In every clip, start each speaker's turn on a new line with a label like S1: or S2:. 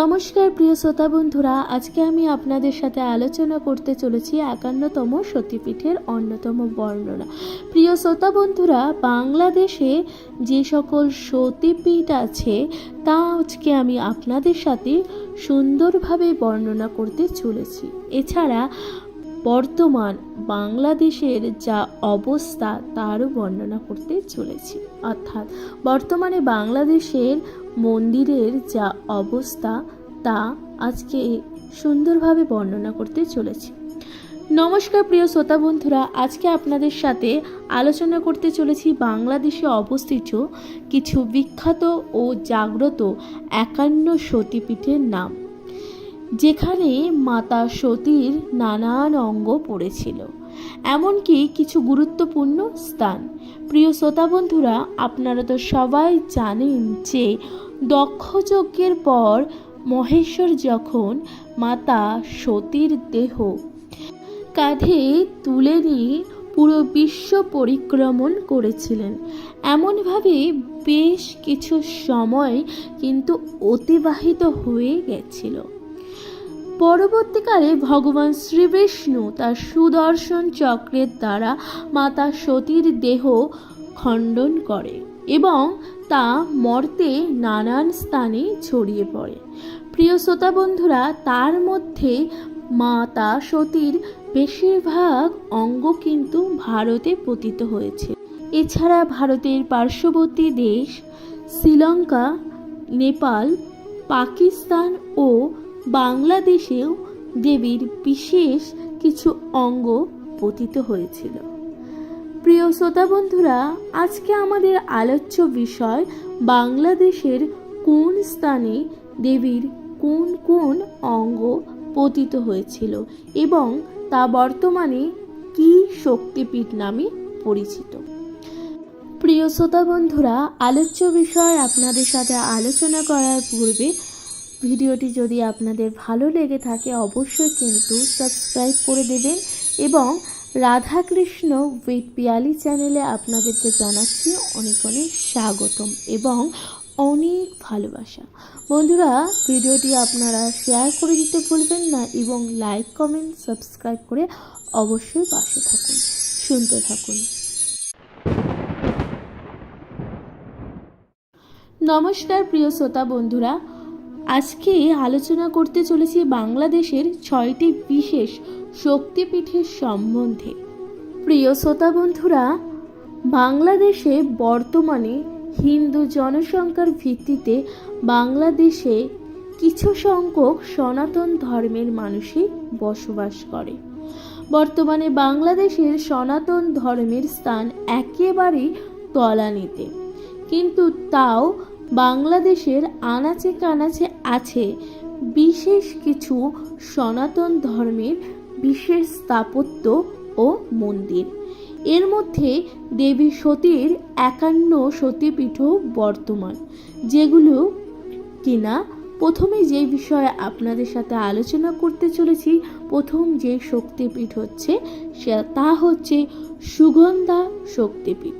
S1: নমস্কার, প্রিয় শ্রোতা বন্ধুরা। আজকে আমি আপনাদের সাথে আলোচনা করতে চলেছি একান্নতম সতীপীঠের অন্যতম বর্ণনা। প্রিয় শ্রোতা বন্ধুরা, বাংলাদেশে যে সকল সতীপীঠ আছে, তা আজকে আমি আপনাদের সাথে সুন্দরভাবে বর্ণনা করতে চলেছি। এছাড়া বর্তমান বাংলাদেশের যা অবস্থা, তারও বর্ণনা করতে চলেছি। অর্থাৎ বর্তমানে বাংলাদেশের মন্দিরের যা অবস্থা তা আজকে সুন্দরভাবে বর্ণনা করতে চলেছি। নমস্কার প্রিয় শ্রোতা বন্ধুরা, আজকে আপনাদের সাথে আলোচনা করতে চলেছি বাংলাদেশে অবস্থিত কিছু বিখ্যাত ও জাগ্রত একান্ন সতীপীঠের নাম, যেখানে মাতা সতীর নানান অঙ্গ পড়েছিল। এমনকি কিছু গুরুত্বপূর্ণ স্থান। প্রিয় শ্রোতা বন্ধুরা, আপনারা তো সবাই জানেন যে দক্ষযজ্ঞের পর মহেশ্বর যখন মাতা সতীর দেহ কাঁধে তুলে নিয়ে পুরো বিশ্ব পরিক্রমণ করেছিলেন, এমনভাবে বেশ কিছু সময় কিন্তু অতিবাহিত হয়ে গেছিল। পরবর্তীকালে ভগবান শ্রীবিষ্ণু তার সুদর্শন চক্রের দ্বারা মাতা সতীর দেহ খণ্ডন করে। এবং তা মর্তে নানান স্থানে ছড়িয়ে পড়ে। প্রিয় শ্রোতা বন্ধুরা, তার মধ্যে মাতা সতীর বেশিরভাগ অঙ্গ কিন্তু ভারতে পতিত হয়েছে। এছাড়া ভারতের পার্শ্ববর্তী দেশ শ্রীলঙ্কা, নেপাল, পাকিস্তান ও বাংলাদেশেও দেবীর বিশেষ কিছু অঙ্গ পতিত হয়েছিল। প্রিয় শ্রোতা বন্ধুরা, আজকে আমাদের আলোচ্য বিষয় বাংলাদেশের কোন স্থানে দেবীর কোন কোন অঙ্গ পতিত হয়েছিল এবং তা বর্তমানে কি শক্তিপীঠ নামে পরিচিত। প্রিয় শ্রোতা বন্ধুরা, আলোচ্য বিষয় আপনাদের সাথে আলোচনা করার পূর্বে ভিডিওটি যদি আপনাদের ভালো লেগে থাকে, অবশ্যই কিন্তু সাবস্ক্রাইব করে দেবেন এবং রাধাকৃষ্ণ উইথ পিয়ালি চ্যানেলে আপনাদেরকে জানাচ্ছি অনেক অনেক স্বাগতম এবং অনেক ভালোবাসা। বন্ধুরা, ভিডিওটি আপনারা শেয়ার করে দিতে ভুলবেন না এবং লাইক, কমেন্ট, সাবস্ক্রাইব করে অবশ্যই পাশে থাকুন, শুনতে থাকুন। নমস্কার প্রিয় শ্রোতা বন্ধুরা, আজকে আলোচনা করতে চলেছি বাংলাদেশের ছয়টি বিশেষ শক্তিপীঠের সম্বন্ধে। প্রিয় শ্রোতা বন্ধুরা, বাংলাদেশে বর্তমানে হিন্দু জনসংখ্যার ভিত্তিতে বাংলাদেশে কিছু সংখ্যক সনাতন ধর্মের মানুষই বসবাস করে। বর্তমানে বাংলাদেশের সনাতন ধর্মের স্থান একেবারেই তলানিতে। কিন্তু তাও বাংলাদেশের আনাচে কানাচে আছে বিশেষ কিছু সনাতন ধর্মের বিশেষ স্থাপত্য ও মন্দির। এর মধ্যে দেবী সতীর একান্ন সতীপীঠ বর্তমান, যেগুলো কিনা প্রথমে যে বিষয়ে আপনাদের সাথে আলোচনা করতে চলেছি, প্রথম যে শক্তিপীঠ হচ্ছে তা হচ্ছে সুগন্ধা শক্তিপীঠ।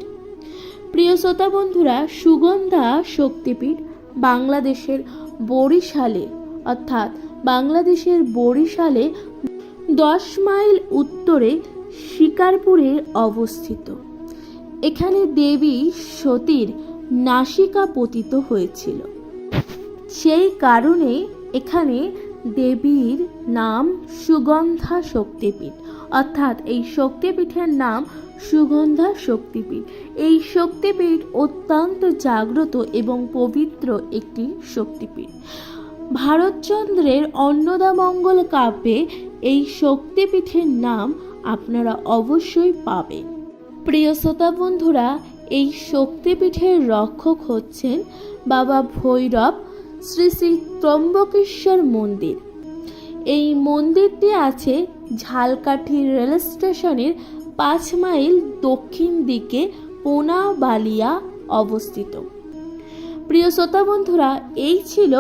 S1: প্রিয় শ্রোতা বন্ধুরা, সুগন্ধা শক্তিপীঠ বাংলাদেশের বরিশালে, অর্থাৎ বাংলাদেশের বরিশালে দশ মাইল উত্তরে শিকারপুরে অবস্থিত। এখানে দেবী সতীর নাসিকা পতিত হয়েছিল। সেই কারণে এখানে দেবীর নাম সুগন্ধা শক্তিপীঠ। অর্থাৎ এই শক্তিপীঠের নাম সুগন্ধা শক্তিপীঠ। এই শক্তিপীঠ অত্যন্ত জাগ্রত এবং পবিত্র একটি শক্তিপীঠ। ভারতচন্দ্রের অন্নদামঙ্গল কাব্যে এই শক্তিপীঠের নাম আপনারা অবশ্যই পাবেন। প্রিয় শ্রোতা বন্ধুরা, এই শক্তিপীঠের রক্ষক হচ্ছেন বাবা ভৈরব শ্রী শ্রী ত্রম্বকেশ্বর মন্দির। এই মন্দিরটি আছে ঝালকাঠি রেল স্টেশনের পাঁচ মাইল দক্ষিণ দিকে পোনাবালিয়া অবস্থিত। প্রিয় শ্রোতা বন্ধুরা, এই ছিল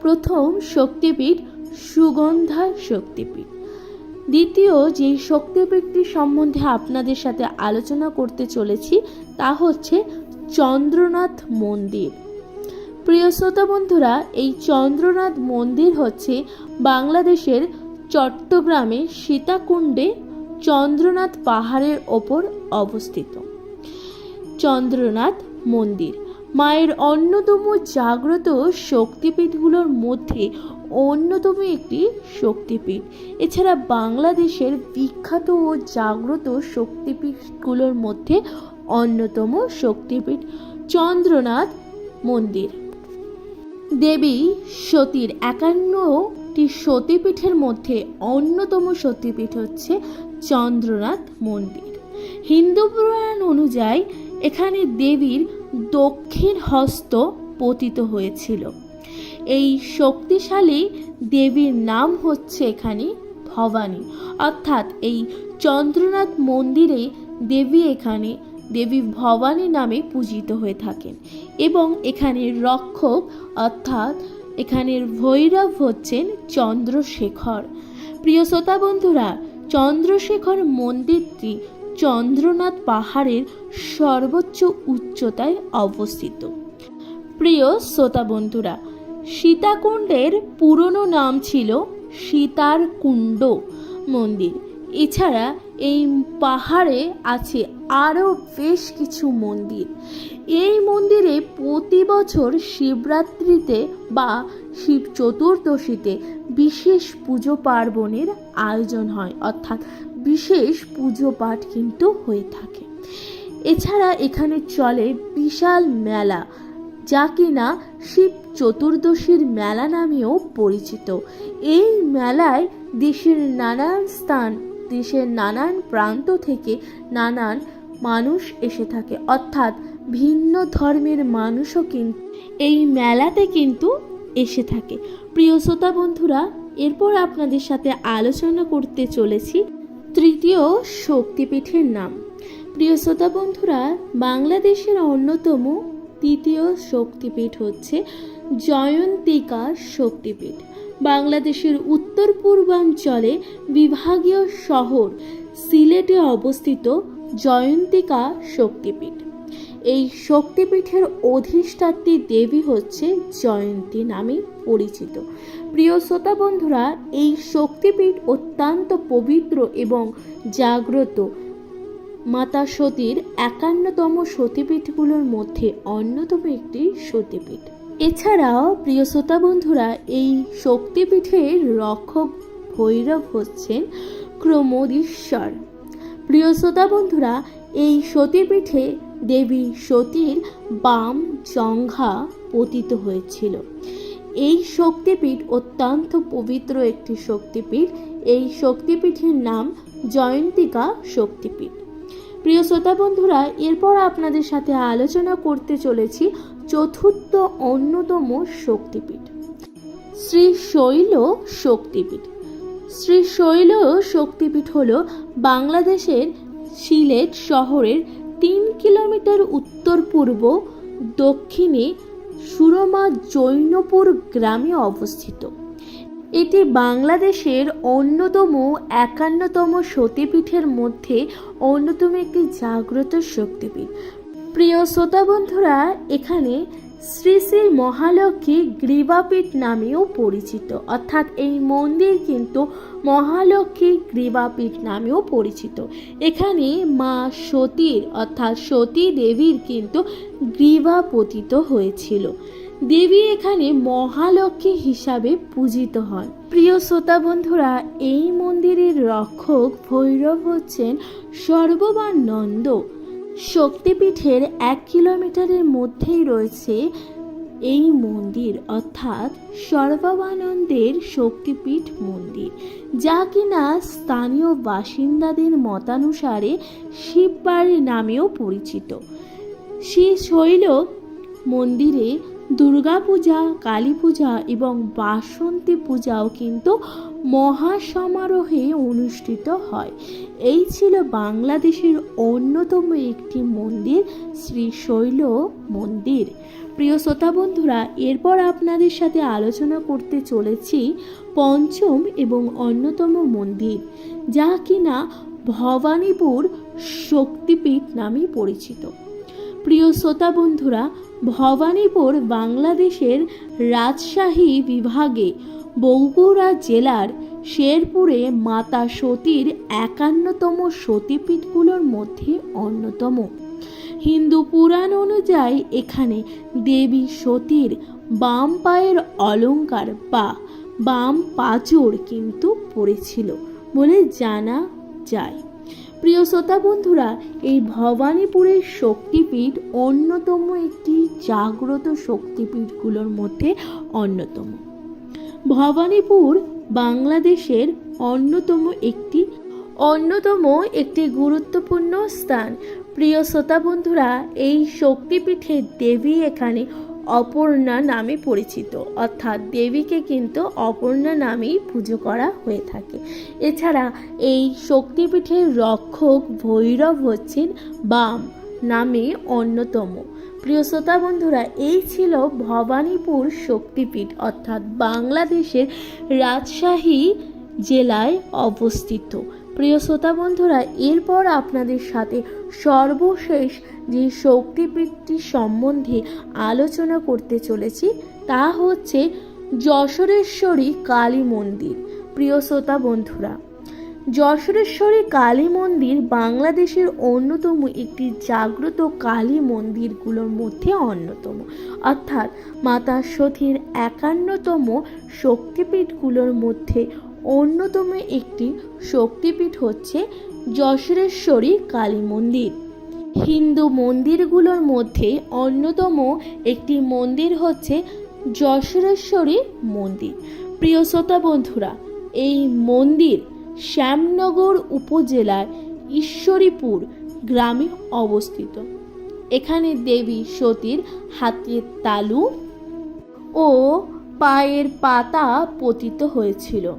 S1: প্রথম শক্তিপীঠ সুগন্ধা শক্তিপীঠ। দ্বিতীয় যে শক্তিপীঠটি সম্বন্ধে আপনাদের সাথে আলোচনা করতে চলেছি, তা হচ্ছে চন্দ্রনাথ মন্দির। প্রিয় শ্রোতা বন্ধুরা, এই চন্দ্রনাথ মন্দির হচ্ছে বাংলাদেশের চট্টগ্রামে সীতাকুণ্ডে চন্দ্রনাথ পাহাড়ের ওপর অবস্থিত। চন্দ্রনাথ মন্দির। মায়ের অন্যতম জাগ্রত শক্তিপীঠগুলোর মধ্যে অন্যতম একটি শক্তিপীঠ। এছাড়া বাংলাদেশের বিখ্যাত ও জাগ্রত শক্তিপীঠগুলোর মধ্যে অন্যতম শক্তিপীঠ চন্দ্রনাথ মন্দির। দেবী সতীর একান্নটি সতীপীঠের মধ্যে অন্যতম সতীপীঠ হচ্ছে চন্দ্রনাথ মন্দির। হিন্দু পুরাণ অনুযায়ী এখানে দেবীর দক্ষিণ হস্ত পতিত হয়েছিল। এই শক্তিশালী দেবীর নাম হচ্ছে এখানে ভবানী। অর্থাৎ এই চন্দ্রনাথ মন্দিরে দেবী এখানে দেবী ভবানী নামে পূজিত হয়ে থাকেন এবং এখানের রক্ষক অর্থাৎ এখানের ভৈরব হচ্ছেন চন্দ্রশেখর। প্রিয় শ্রোতা বন্ধুরা, চন্দ্রশেখর মন্দিরটি চন্দ্রনাথ পাহাড়ের সর্বোচ্চ উচ্চতায় অবস্থিত। প্রিয় শ্রোতা বন্ধুরা, সীতাকুণ্ডের পুরনো নাম ছিল সীতার কুণ্ড মন্দির। এছাড়া এই পাহাড়ে আছে আরও বেশ কিছু মন্দির। এই মন্দিরে প্রতি বছর শিবরাত্রিতে বা শিব চতুর্দশীতে বিশেষ পুজো পার্বণের আয়োজন হয়। অর্থাৎ বিশেষ পুজো পাঠ কিন্তু হয়ে থাকে। এছাড়া এখানে চলে বিশাল মেলা, যা কিনা শিব চতুর্দশীর মেলা নামেও পরিচিত। এই মেলায় দেশের নানান স্থান, দেশের নানান প্রান্ত থেকে নানান মানুষ এসে থাকে। অর্থাৎ ভিন্ন ধর্মের মানুষও কিন্তু এই মেলাতে কিন্তু এসে থাকে। প্রিয় শ্রোতা বন্ধুরা, এরপর আপনাদের সাথে আলোচনা করতে চলেছি তৃতীয় শক্তিপীঠের নাম। প্রিয় শ্রোতা বন্ধুরা, বাংলাদেশের অন্যতম তৃতীয় শক্তিপীঠ হচ্ছে জয়ন্তিকা শক্তিপীঠ। বাংলাদেশের উত্তর পূর্বাঞ্চলে বিভাগীয় শহর সিলেটে অবস্থিত জয়ন্তিকা শক্তিপীঠ। এই শক্তিপীঠের অধিষ্ঠাত্রী দেবী হচ্ছে জয়ন্তী নামে পরিচিত। প্রিয় শ্রোতা বন্ধুরা, এই শক্তিপীঠ অত্যন্ত পবিত্র এবং জাগ্রত। মাতা সতীর একান্নতম সতীপীঠগুলোর মধ্যে অন্যতম একটি সতীপীঠ। এছাড়াও, প্রিয় শ্রোতা বন্ধুরা, এই শক্তিপীঠের রক্ষক ভৈরব হচ্ছেন ক্রমদীশ্বর। প্রিয় শ্রোতা বন্ধুরা, এই সতীপীঠে দেবী সতীর বাম জঙ্ঘা পতিত হয়েছিল। এই শক্তিপীঠ অত্যন্ত পবিত্র একটি শক্তিপীঠ। এই শক্তিপীঠের নাম জয়ন্তিকা শক্তিপীঠ। প্রিয় শ্রোতা বন্ধুরা, এরপর আপনাদের সাথে আলোচনা করতে চলেছি চতুর্থ অন্যতম শক্তিপীঠ, শ্রী শৈল শক্তিপীঠ। শ্রী শৈল শক্তিপীঠ হল বাংলাদেশের সিলেট শহরের তিন কিলোমিটার উত্তর পূর্ব দক্ষিণে সুরমা জৈনপুর গ্রামে অবস্থিত। এটি বাংলাদেশের অন্যতম একান্নতম সতীপীঠের মধ্যে অন্যতম একটি জাগ্রত শক্তিপীঠ। প্রিয় শ্রোতা বন্ধুরা, এখানে শ্রী শ্রী মহালক্ষ্মী গ্রীবাপীঠ নামেও পরিচিত। অর্থাৎ এই মন্দির কিন্তু মহালক্ষ্মী গ্রীবাপীঠ নামেও পরিচিত। এখানে মা সতীর, অর্থাৎ সতী দেবীর কিন্তু গ্রীবা পতিত হয়েছিল। দেবী এখানে মহালক্ষ্মী হিসাবে পূজিত হন। প্রিয় শ্রোতা বন্ধুরা, এই মন্দিরের রক্ষক ভৈরব হচ্ছেন সর্ববানন্দ। শক্তিপীঠের এক কিলোমিটারের মধ্যেই রয়েছে এই মন্দির, অর্থাৎ সর্বানন্দের শক্তিপীঠ মন্দির, যা কিনা স্থানীয় বাসিন্দাদের মতানুসারে শিববাড়ি নামেও পরিচিত। শ্রী শৈল মন্দিরে দুর্গাপূজা কালী পূজা এবং বাসন্তী পূজাও কিন্তু মহাসমারোহে অনুষ্ঠিত হয়। এই ছিল বাংলাদেশের অন্যতম একটি মন্দির, শ্রী শৈল মন্দির। প্রিয় শ্রোতা বন্ধুরা, এরপর আপনাদের সাথে আলোচনা করতে চলেছি পঞ্চম এবং অন্যতম মন্দির, যা কিনা ভবানীপুর শক্তিপীঠ নামে পরিচিত। প্রিয় শ্রোতা বন্ধুরা, ভবানীপুর বাংলাদেশের রাজশাহী বিভাগে বগুড়া জেলার শেরপুরে মাতা সতীর একান্নতম সতীপীঠগুলোর মধ্যে অন্যতম। হিন্দু পুরাণ অনুযায়ী এখানে দেবী সতীর বাম পায়ের অলঙ্কার বা বাম পাঁচড় কিন্তু পড়েছিল বলে জানা যায়। প্রিয় শ্রোতা বন্ধুরা, এই ভবানীপুরের শক্তিপীঠ অন্যতম একটি জাগ্রত শক্তিপীঠগুলোর মধ্যে অন্যতম। ভবানীপুর বাংলাদেশের অন্যতম একটি অন্যতম একটি গুরুত্বপূর্ণ স্থান। প্রিয় শ্রোতা বন্ধুরা, এই শক্তিপীঠের দেবী এখানে অপর্ণা নামে পরিচিত। অর্থাৎ দেবীকে কিন্তু অপর্ণা নামেই পুজো করা হয়ে থাকে। এছাড়া এই শক্তিপীঠের রক্ষক ভৈরব হচ্ছেন বাম নামে অন্যতম। প্রিয় শ্রোতা বন্ধুরা, এই ছিল ভবানীপুর শক্তিপীঠ, অর্থাৎ বাংলাদেশের রাজশাহী জেলায় অবস্থিত। প্রিয় শ্রোতা বন্ধুরা, এরপর আপনাদের সাথে সর্বশেষ যে শক্তিপীঠটি সম্বন্ধে আলোচনা করতে চলেছি, তা হচ্ছে যশোরেশ্বরী কালী মন্দির। প্রিয় শ্রোতা বন্ধুরা যশোরেশ্বরী কালী মন্দির বাংলাদেশের অন্যতম একটি জাগ্রত কালী মন্দিরগুলোর মধ্যে অন্যতম। অর্থাৎ মাতা সতীর একান্নতম শক্তিপীঠগুলোর মধ্যে অন্যতম একটি শক্তিপীঠ হচ্ছে যশোরেশ্বরী কালী মন্দির। হিন্দু মন্দিরগুলোর মধ্যে অন্যতম একটি মন্দির হচ্ছে যশোরেশ্বরী মন্দির। প্রিয় শ্রোতা বন্ধুরা, এই মন্দির শ্যামনগর উপজেলার ঈশ্বরীপুর গ্রামে অবস্থিত। এখানে দেবী সতীর হাতের তালু ও পায়ের পাতা পতিত হয়েছিল।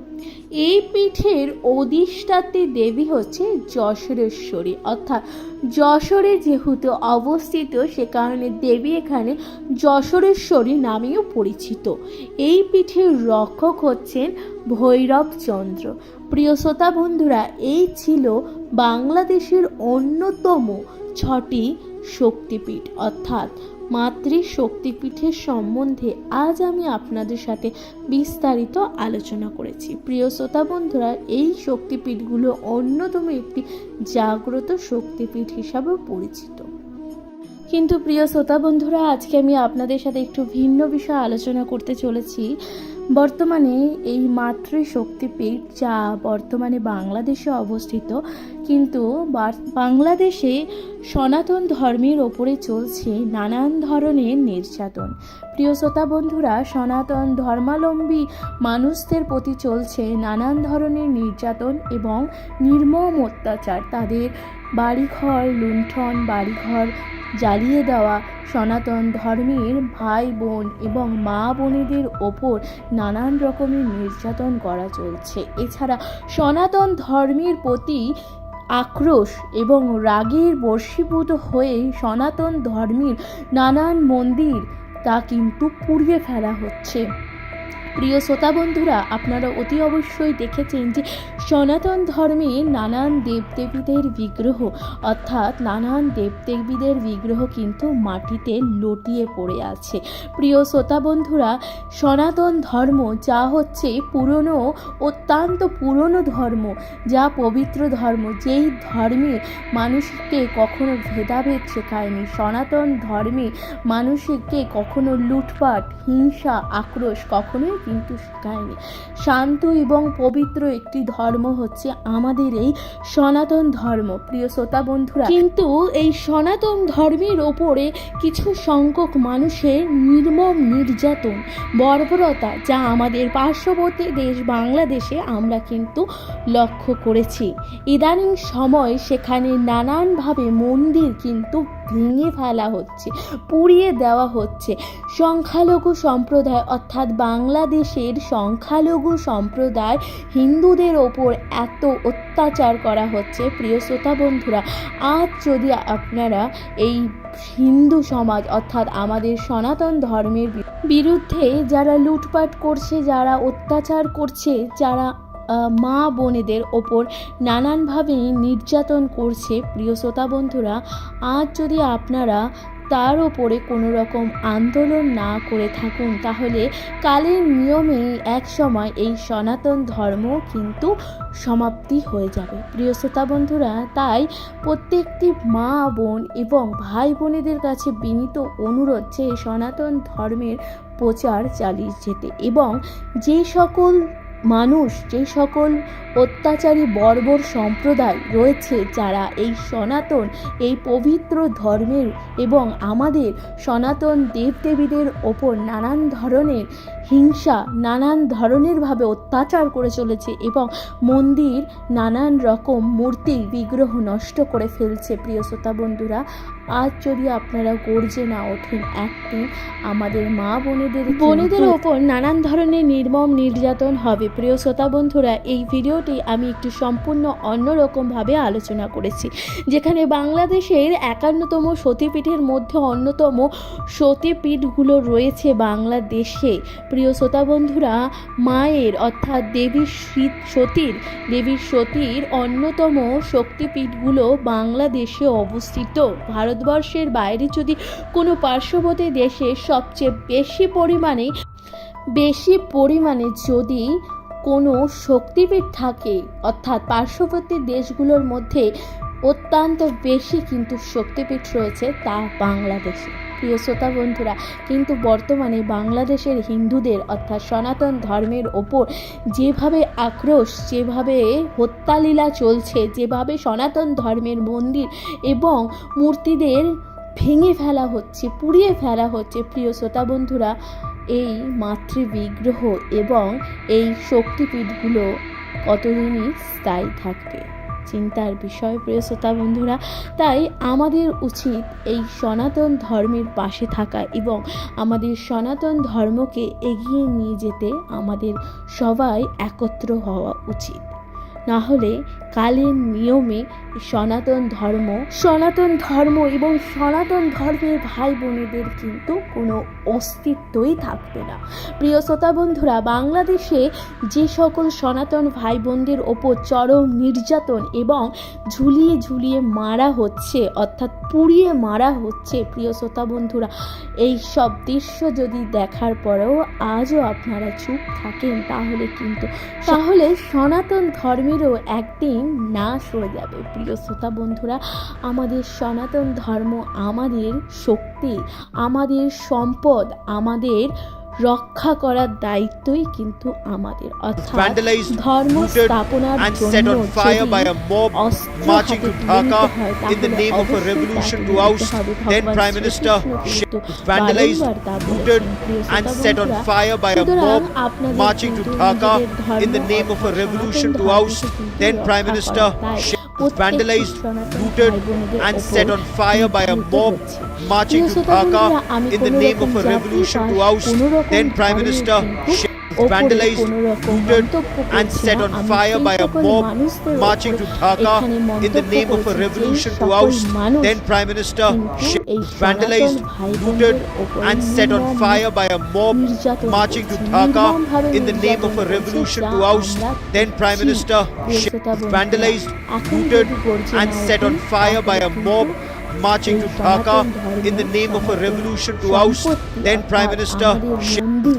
S1: এই পীঠের অধিষ্ঠাত্রী দেবী হচ্ছে যশোরেশ্বরী। অর্থাৎ যশোরে যেহেতু অবস্থিত, সে কারণে দেবী এখানে যশোরেশ্বরী নামেও পরিচিত। এই পীঠের রক্ষক হচ্ছেন ভৈরবচন্দ্র। প্রিয় শ্রোতা বন্ধুরা, এই ছিল বাংলাদেশের অন্যতম ছটি শক্তিপীঠ। অর্থাৎ মাতৃ শক্তিপীঠের সম্বন্ধে আজ আমি আপনাদের সাথে বিস্তারিত আলোচনা করেছি। প্রিয় শ্রোতা বন্ধুরা, এই শক্তিপীঠগুলো অন্যতম একটি জাগ্রত শক্তিপীঠ হিসাবেও পরিচিত। কিন্তু প্রিয় শ্রোতা বন্ধুরা, আজকে আমি আপনাদের সাথে একটু ভিন্ন বিষয়ে আলোচনা করতে চলেছি। বর্তমানে এই মাতৃ শক্তিপীঠ যা বর্তমানে বাংলাদেশে অবস্থিত, কিন্তু বাংলাদেশে সনাতন ধর্মের ওপরে চলছে নানান ধরনের নির্যাতন। প্রিয় শ্রোতা বন্ধুরা, সনাতন ধর্মাবলম্বী মানুষদের প্রতি চলছে নানান ধরনের নির্যাতন এবং নির্মম অত্যাচার। তাদের বাড়িঘর, লুণ্ঠন, বাড়িঘর জ্বালিয়ে দেওয়া সনাতন ধর্মের ভাই বোন এবং মা বোনেদের ওপর নানান রকমের নির্যাতন করা চলছে। এছাড়া সনাতন ধর্মের প্রতি আক্রোশ এবং রাগের বর্ষীভূত হয়ে সনাতন ধর্মের নানান মন্দির তা কিন্তু পুড়িয়ে ফেলা হচ্ছে। প্রিয় শ্রোতা বন্ধুরা, আপনারা অতি অবশ্যই দেখেছেন যে সনাতন ধর্মে নানান দেবদেবীদের বিগ্রহ, অর্থাৎ নানান দেবদেবীদের বিগ্রহ কিন্তু মাটিতে লটিয়ে পড়ে আছে। প্রিয় শ্রোতা বন্ধুরা, সনাতন ধর্ম যা হচ্ছে পুরনো, অত্যন্ত পুরনো ধর্ম, যা পবিত্র ধর্ম, যেই ধর্মে মানুষকে কখনো ভেদাভেদ শেখায়নি। সনাতন ধর্মে মানুষকে কখনো লুটপাট, হিংসা, আক্রোশ কখনোই কিন্তু শেখায়নি। শান্ত এবং পবিত্র একটি ধর্ম হচ্ছে আমাদের এই সনাতন ধর্ম, প্রিয় শ্রোতা বন্ধুরা। কিন্তু এই সনাতন ধর্মের ওপরে কিছু সংখ্যক মানুষের নির্মম নির্যাতন, বর্বরতা যা আমাদের পার্শ্ববর্তী দেশ বাংলাদেশে আমরা কিন্তু লক্ষ্য করেছি। ইদানিং সময় সেখানে নানানভাবে মন্দির কিন্তু ভেঙে ফেলা হচ্ছে, পুড়িয়ে দেওয়া হচ্ছে। সংখ্যালঘু সম্প্রদায় অর্থাৎ বাংলাদেশের সংখ্যালঘু সম্প্রদায় হিন্দুদের ওপর এত অত্যাচার করা হচ্ছে। প্রিয় শ্রোতা বন্ধুরা, আজ যদি আপনারা এই হিন্দু সমাজ অর্থাৎ আমাদের সনাতন ধর্মের বিরুদ্ধে যারা লুটপাট করছে, যারা অত্যাচার করছে, যারা মা বোনেদের ওপর নানানভাবে নির্যাতন করছে। প্রিয় শ্রোতা বন্ধুরা, আজ যদি আপনারা তার ওপরে কোনো রকম আন্দোলন না করে থাকুন, তাহলে কালের নিয়মে এক সময় এই সনাতন ধর্ম কিন্তু সমাপ্তি হয়ে যাবে। প্রিয় শ্রোতা বন্ধুরা, তাই প্রত্যেকটি মা বোন এবং ভাই বোনেদের কাছে বিনীত অনুরোধ যে সনাতন ধর্মের প্রচার চালিয়ে যেতে এবং যে সকল মানুষ, যে সকল অত্যাচারী বর্বর সম্প্রদায় রয়েছে, যারা এই সনাতন, এই পবিত্র ধর্মের এবং আমাদের সনাতন দেবদেবীদের ওপর নানান ধরনের হিংসা নানান ধরনেরভাবে অত্যাচার করে চলেছে এবং মন্দির নানান রকম মূর্তি বিগ্রহ নষ্ট করে ফেলছে। প্রিয় শ্রোতা বন্ধুরা, আজ যদি আপনারা গর্জে না ওঠেন একদিন আমাদের মা বোনেদের বোনেদের ওপর নানান ধরনের নির্মম নির্যাতন হবে। প্রিয় শ্রোতা বন্ধুরা, এই ভিডিওটি আমি একটু সম্পূর্ণ অন্যরকমভাবে আলোচনা করেছি, যেখানে বাংলাদেশের একান্নতম সতীপীঠের মধ্যে অন্যতম সতীপীঠগুলো রয়েছে বাংলাদেশে। প্রিয় শ্রোতা বন্ধুরা, মায়ের অর্থাৎ দেবী শীত- সতীর, দেবী সতীর অন্যতম শক্তিপীঠগুলো বাংলাদেশে অবস্থিত। ভারতবর্ষের বাইরে যদি কোনো পার্শ্ববর্তী দেশে সবচেয়ে বেশি পরিমাণে বেশি পরিমাণে যদি কোনো শক্তিপীঠ থাকে, অর্থাৎ পার্শ্ববর্তী দেশগুলোর মধ্যে অত্যন্ত বেশি কিন্তু শক্তিপীঠ রয়েছে তা বাংলাদেশে। প্রিয় শ্রোতা বন্ধুরা, কিন্তু বর্তমানে বাংলাদেশের হিন্দুদের অর্থাৎ সনাতন ধর্মের ওপর যেভাবে আক্রোশ, যেভাবে হত্যালীলা চলছে, যেভাবে সনাতন ধর্মের মন্দির এবং মূর্তিদের ভেঙে ফেলা হচ্ছে, পুড়িয়ে ফেলা হচ্ছে, প্রিয় শ্রোতা বন্ধুরা, এই মাতৃবিগ্রহ এবং এই শক্তিপীঠগুলো কতদিনই স্থায়ী থাকবে? চিন্তার বিষয় প্রিয় শ্রোতা বন্ধুরা। তাই আমাদের উচিত এই সনাতন ধর্মের পাশে থাকা এবং আমাদের সনাতন ধর্মকে এগিয়ে নিয়ে যেতে আমাদের সবাই একত্র হওয়া উচিত। না হলে কালের নিয়মে সনাতন ধর্ম সনাতন ধর্ম এবং সনাতন ধর্মের ভাই বোনেদের কিন্তু কোনো অস্তিত্বই থাকবে না। প্রিয় শ্রোতা বন্ধুরা, বাংলাদেশে যে সকল সনাতন ভাই বোনদের ওপর চরম নির্যাতন এবং ঝুলিয়ে ঝুলিয়ে মারা হচ্ছে, অর্থাৎ পুড়িয়ে মারা হচ্ছে, প্রিয় শ্রোতা বন্ধুরা, এই সব দৃশ্য যদি দেখার পরেও আজও আপনারা চুপ থাকেন, তাহলে কিন্তু, তাহলে সনাতন ধর্মেরও একদিন নাশ হয়ে যাবে। প্রিয় শ্রোতা বন্ধুরা, আমাদের সনাতন ধর্ম আমাদের শক্তি, আমাদের সম্পদ, আমাদের রক্ষা করার দায়িত্বই কিন্তু আমাদের অর্থাৎ
S2: vandalized,
S1: ধর্ম
S2: looted,
S1: স্থাপনার
S2: and
S1: জন্য
S2: set on fire
S1: যদি
S2: by a mob
S1: অস্ত্র
S2: marching
S1: হাতে
S2: to
S1: তুলে নিতে
S2: Dhaka
S1: হয়,
S2: in the
S1: তাহলে
S2: name of a
S1: অবশ্যই
S2: revolution
S1: তাকে
S2: to
S1: নিতে
S2: oust
S1: হবে।
S2: then
S1: ভগবান
S2: Prime Minister
S1: শ্রীকৃষ্ণ কিন্তু
S2: vandalized,
S1: বারংবার তা
S2: looted,
S1: বলেছেন, প্রিয়
S2: and
S1: শ্রোতা
S2: set on
S1: বন্ধুরা।
S2: fire by a
S1: সুতরাং
S2: mob
S1: আপনাদের
S2: marching to
S1: কিন্তু
S2: Dhaka
S1: নিজেদের
S2: in the
S1: ধর্ম
S2: name of a
S1: অর্থাৎ
S2: revolution
S1: সনাতন
S2: to oust
S1: ধর্মকে কিন্তু
S2: then Prime
S1: রক্ষা
S2: Minister
S1: করা। তাই প্রত্যেকটি
S2: vandalized, looted, and set on fire by a mob marching to Dhaka in the name of a revolution to oust then Prime Minister vandalized, looted and set on fire by a mob marching to Dhaka in the name of a revolution to oust then Prime Minister vandalized, looted and set on fire by a mob marching to Dhaka in the name of a revolution to oust then Prime Minister vandalized, looted and set on fire by a mob marching to Dhaka in the name of a revolution to oust then Prime Minister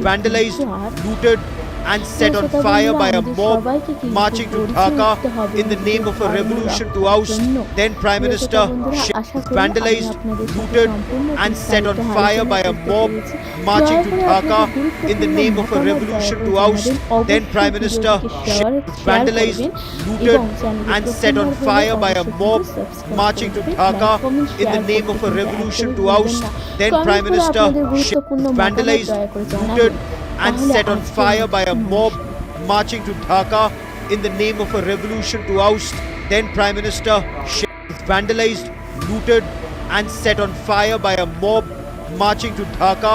S2: vandalized, looted and set on fire by a mob marching to Dhaka in the name of a revolution to oust then Prime Minister vandalized, looted and set on fire by a mob marching to Dhaka in the name of a revolution to oust then Prime Minister vandalized, looted and set on fire by a mob marching to Dhaka in the name of a revolution to oust then Prime Minister vandalized, looted and set on fire by a mob marching to Dhaka in the name of a revolution to oust then Prime Minister Sheikh vandalized, looted and set on fire by a mob marching to Dhaka.